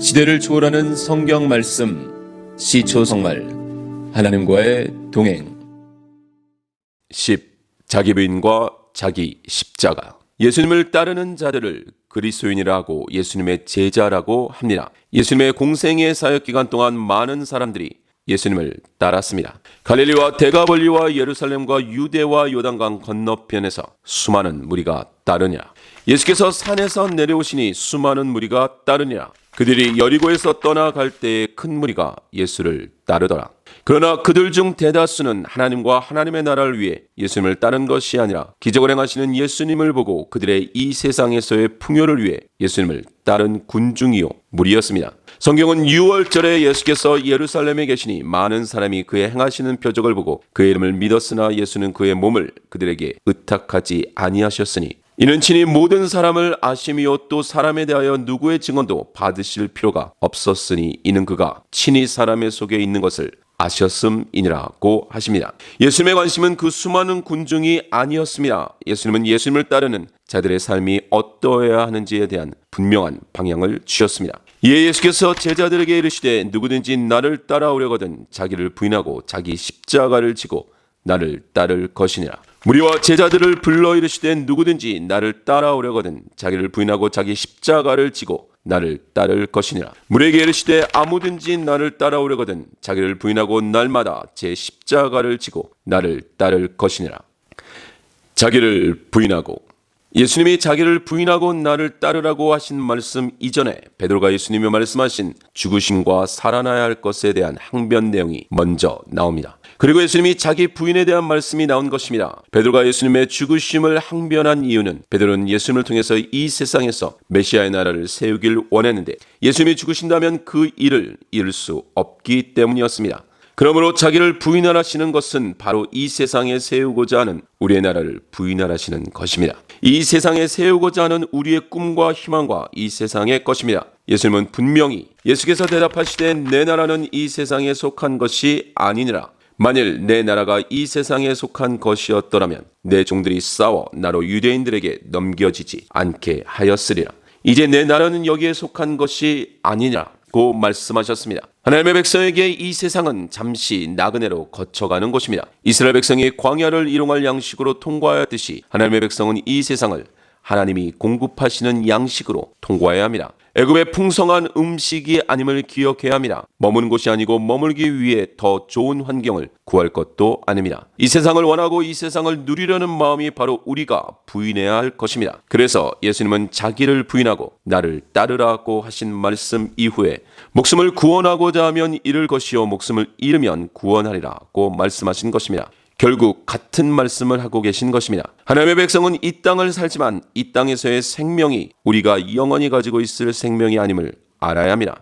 시대를 초월하는 성경 말씀 시초 성말 하나님과의 동행 10. 자기 부인과 자기 십자가 예수님을 따르는 자들을 그리스도인이라 고 예수님의 제자라고 합니다. 예수님의 공생의 사역 기간 동안 많은 사람들이 예수님을 따랐습니다. 갈릴리와 대가벌리와 예루살렘과 유대와 요단강 건너편에서 수많은 무리가 따르니라. 예수께서 산에서 내려오시니 수많은 무리가 따르니라. 그들이 여리고에서 떠나갈 때에 큰 무리가 예수를 따르더라. 그러나 그들 중 대다수는 하나님과 하나님의 나라를 위해 예수님을 따른 것이 아니라 기적을 행하시는 예수님을 보고 그들의 이 세상에서의 풍요를 위해 예수님을 따른 군중이요 무리였습니다. 성경은 6월절에 예수께서 예루살렘에 계시니 많은 사람이 그의 행하시는 표적을 보고 그의 이름을 믿었으나 예수는 그의 몸을 그들에게 의탁하지 아니하셨으니 이는 친히 모든 사람을 아심이요 또 사람에 대하여 누구의 증언도 받으실 필요가 없었으니 이는 그가 친히 사람의 속에 있는 것을 아셨음이니라고 하십니다. 예수님의 관심은 그 수많은 군중이 아니었습니다. 예수님은 예수님을 따르는 자들의 삶이 어떠해야 하는지에 대한 분명한 방향을 주셨습니다. 이에 예수께서 제자들에게 이르시되 누구든지 나를 따라오려거든 자기를 부인하고 자기 십자가를 지고 나를 따를 것이니라. 무리와 제자들을 불러 이르시되 누구든지 나를 따라오려거든 자기를 부인하고 자기 십자가를 지고 나를 따를 것이니라. 무리에게 이르시되 아무든지 나를 따라오려거든 자기를 부인하고 날마다 제 십자가를 지고 나를 따를 것이니라. 자기를 부인하고 예수님이 자기를 부인하고 나를 따르라고 하신 말씀 이전에 베드로가 예수님이 말씀하신 죽으심과 살아나야 할 것에 대한 항변 내용이 먼저 나옵니다. 그리고 예수님이 자기 부인에 대한 말씀이 나온 것입니다. 베드로가 예수님의 죽으심을 항변한 이유는 베드로는 예수님을 통해서 이 세상에서 메시아의 나라를 세우길 원했는데 예수님이 죽으신다면 그 일을 이룰 수 없기 때문이었습니다. 그러므로 자기를 부인하라시는 것은 바로 이 세상에 세우고자 하는 우리의 나라를 부인하라시는 것입니다. 이 세상에 세우고자 하는 우리의 꿈과 희망과 이 세상의 것입니다. 예수님은 분명히 예수께서 대답하시되 내 나라는 이 세상에 속한 것이 아니니라. 만일 내 나라가 이 세상에 속한 것이었더라면 내 종들이 싸워 나로 유대인들에게 넘겨지지 않게 하였으리라. 이제 내 나라는 여기에 속한 것이 아니냐 고 말씀하셨습니다. 하나님의 백성에게 이 세상은 잠시 나그네로 거쳐가는 곳입니다. 이스라엘 백성이 광야를 이용할 양식으로 통과하였듯이 하나님의 백성은 이 세상을 하나님이 공급하시는 양식으로 통과해야 합니다. 애굽의 풍성한 음식이 아님을 기억해야 합니다. 머무는 곳이 아니고 머물기 위해 더 좋은 환경을 구할 것도 아닙니다. 이 세상을 원하고 이 세상을 누리려는 마음이 바로 우리가 부인해야 할 것입니다. 그래서 예수님은 자기를 부인하고 나를 따르라고 하신 말씀 이후에 목숨을 구원하고자 하면 잃을 것이요 목숨을 잃으면 구원하리라고 말씀하신 것입니다. 결국 같은 말씀을 하고 계신 것입니다. 하나님의 백성은 이 땅을 살지만 이 땅에서의 생명이 우리가 영원히 가지고 있을 생명이 아님을 알아야 합니다.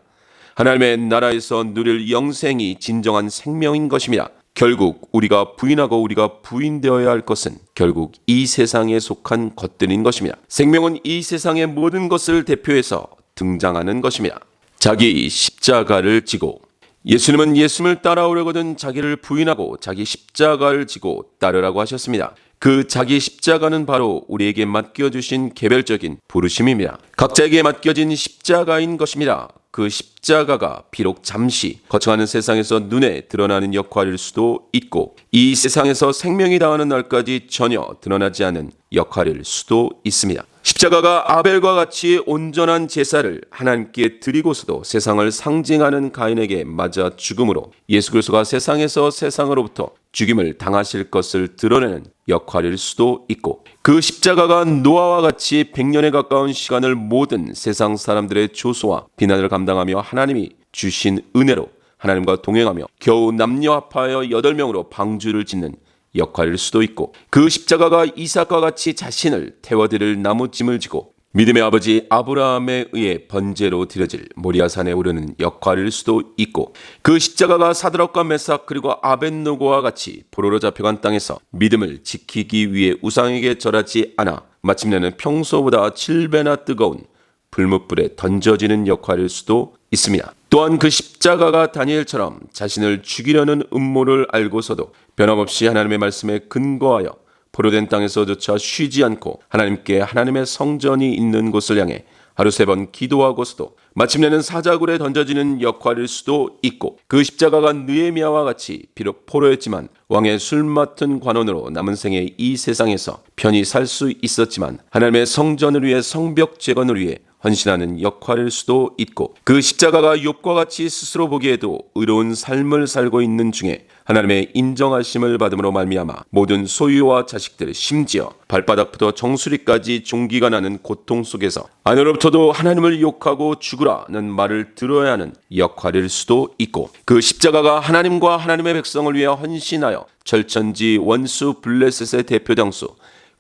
하나님의 나라에서 누릴 영생이 진정한 생명인 것입니다. 결국 우리가 부인하고 우리가 부인되어야 할 것은 결국 이 세상에 속한 것들인 것입니다. 생명은 이 세상의 모든 것을 대표해서 등장하는 것입니다. 자기 십자가를 지고 예수님은 예수님을 따라오려거든 자기를 부인하고 자기 십자가를 지고 따르라고 하셨습니다. 그 자기 십자가는 바로 우리에게 맡겨주신 개별적인 부르심입니다. 각자에게 맡겨진 십자가인 것입니다. 그 십자가가 비록 잠시 거쳐가는 세상에서 눈에 드러나는 역할일 수도 있고 이 세상에서 생명이 다하는 날까지 전혀 드러나지 않은 역할일 수도 있습니다. 십자가가 아벨과 같이 온전한 제사를 하나님께 드리고서도 세상을 상징하는 가인에게 맞아 죽음으로 예수 그리스도가 세상에서 세상으로부터 죽임을 당하실 것을 드러내는 역할일 수도 있고 그 십자가가 노아와 같이 100년에 가까운 시간을 모든 세상 사람들의 조소와 비난을 감당하며 하나님이 주신 은혜로 하나님과 동행하며 겨우 남녀 합하여 여덟 명으로 방주를 짓는 역할일 수도 있고 그 십자가가 이삭과 같이 자신을 태워드릴 나무 짐을 지고 믿음의 아버지 아브라함에 의해 번제로 드려질 모리아산에 오르는 역할일 수도 있고 그 십자가가 사드락과 메삭 그리고 아벤노고와 같이 포로로 잡혀간 땅에서 믿음을 지키기 위해 우상에게 절하지 않아 마침내는 평소보다 7배나 뜨거운 불못불에 던져지는 역할일 수도 있습니다. 또한 그 십자가가 다니엘처럼 자신을 죽이려는 음모를 알고서도 변함없이 하나님의 말씀에 근거하여 포로된 땅에서조차 쉬지 않고 하나님께 하나님의 성전이 있는 곳을 향해 하루 세 번 기도하고서도 마침내는 사자굴에 던져지는 역할일 수도 있고 그 십자가가 느에미아와 같이 비록 포로였지만 왕의 술 맡은 관원으로 남은 생의 이 세상에서 편히 살 수 있었지만 하나님의 성전을 위해 성벽 재건을 위해 헌신하는 역할일 수도 있고 그 십자가가 욥과 같이 스스로 보기에도 의로운 삶을 살고 있는 중에 하나님의 인정하심을 받음으로 말미암아 모든 소유와 자식들 심지어 발바닥부터 정수리까지 종기가 나는 고통 속에서 아내로부터도 하나님을 욕하고 죽으라는 말을 들어야 하는 역할일 수도 있고 그 십자가가 하나님과 하나님의 백성을 위해 헌신하여 절천지 원수 블레셋의 대표 장수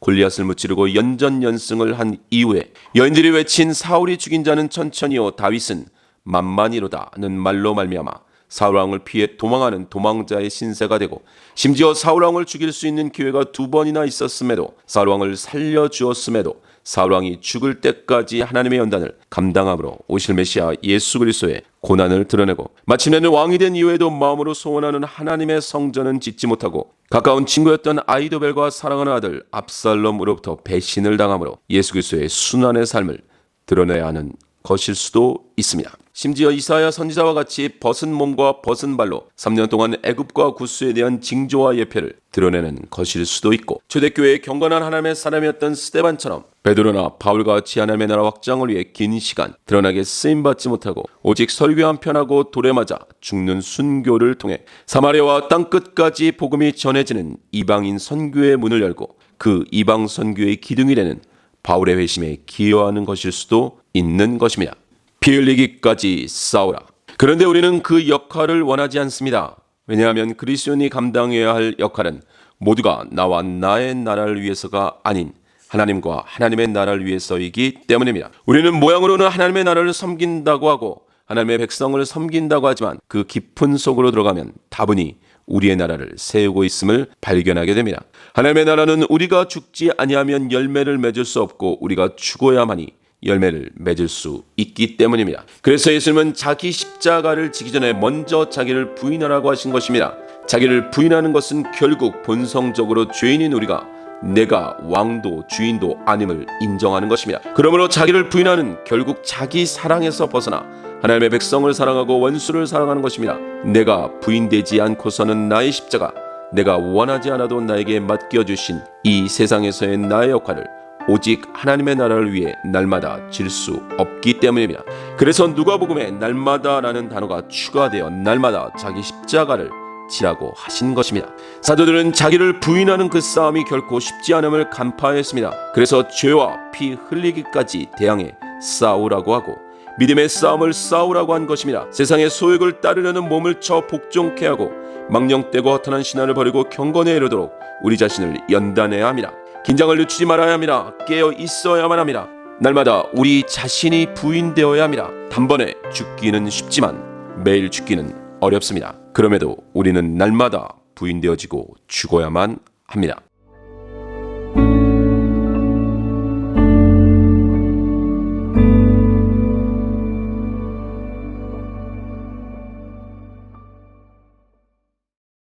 골리앗을 무찌르고 연전연승을 한 이후에 여인들이 외친 사울이 죽인 자는 천천히요 다윗은 만만이로다는 말로 말미암아 사울 왕을 피해 도망하는 도망자의 신세가 되고 심지어 사울 왕을 죽일 수 있는 기회가 두 번이나 있었음에도 사울 왕을 살려 주었음에도 사울 왕이 죽을 때까지 하나님의 연단을 감당함으로 오실 메시아 예수 그리스도의 고난을 드러내고 마침내는 왕이 된 이후에도 마음으로 소원하는 하나님의 성전은 짓지 못하고 가까운 친구였던 아이도벨과 사랑하는 아들 압살롬으로부터 배신을 당함으로 예수 그리스도의 순환의 삶을 드러내야 하는 것일 수도 있습니다. 심지어 이사야 선지자와 같이 벗은 몸과 벗은 발로 3년 동안 애굽과 구스에 대한 징조와 예표를 드러내는 것일 수도 있고 초대교회의 경건한 하나님의 사람이었던 스테반처럼 베드로나 바울과 같이 하나님의 나라 확장을 위해 긴 시간 드러나게 쓰임 받지 못하고 오직 설교 한 편하고 돌에 맞아 죽는 순교를 통해 사마리아와 땅 끝까지 복음이 전해지는 이방인 선교의 문을 열고 그 이방 선교의 기둥이 되는 바울의 회심에 기여하는 것일 수도 있는 것입니다. 피 흘리기까지 싸우라. 그런데 우리는 그 역할을 원하지 않습니다. 왜냐하면 그리스도인이 감당해야 할 역할은 모두가 나와 나의 나라를 위해서가 아닌 하나님과 하나님의 나라를 위해서이기 때문입니다. 우리는 모양으로는 하나님의 나라를 섬긴다고 하고 하나님의 백성을 섬긴다고 하지만 그 깊은 속으로 들어가면 다분히 우리의 나라를 세우고 있음을 발견하게 됩니다. 하나님의 나라는 우리가 죽지 아니하면 열매를 맺을 수 없고 우리가 죽어야만이 열매를 맺을 수 있기 때문입니다. 그래서 예수님은 자기 십자가를 지기 전에 먼저 자기를 부인하라고 하신 것입니다. 자기를 부인하는 것은 결국 본성적으로 죄인인 우리가 내가 왕도 주인도 아님을 인정하는 것입니다. 그러므로 자기를 부인하는 결국 자기 사랑에서 벗어나 하나님의 백성을 사랑하고 원수를 사랑하는 것입니다. 내가 부인되지 않고서는 나의 십자가, 내가 원하지 않아도 나에게 맡겨 주신 이 세상에서의 나의 역할을 오직 하나님의 나라를 위해 날마다 질 수 없기 때문입니다. 그래서 누가복음에 날마다라는 단어가 추가되어 날마다 자기 십자가를 지라고 하신 것입니다. 사도들은 자기를 부인하는 그 싸움이 결코 쉽지 않음을 간파했습니다. 그래서 죄와 피 흘리기까지 대항해 싸우라고 하고 믿음의 싸움을 싸우라고 한 것입니다. 세상의 소욕을 따르려는 몸을 쳐 복종케 하고 망령되고 허탄한 신화를 버리고 경건에 이르도록 우리 자신을 연단해야 합니다. 긴장을 늦추지 말아야 합니다. 깨어 있어야만 합니다. 날마다 우리 자신이 부인되어야 합니다. 단번에 죽기는 쉽지만 매일 죽기는 어렵습니다. 그럼에도 우리는 날마다 부인되어지고 죽어야만 합니다.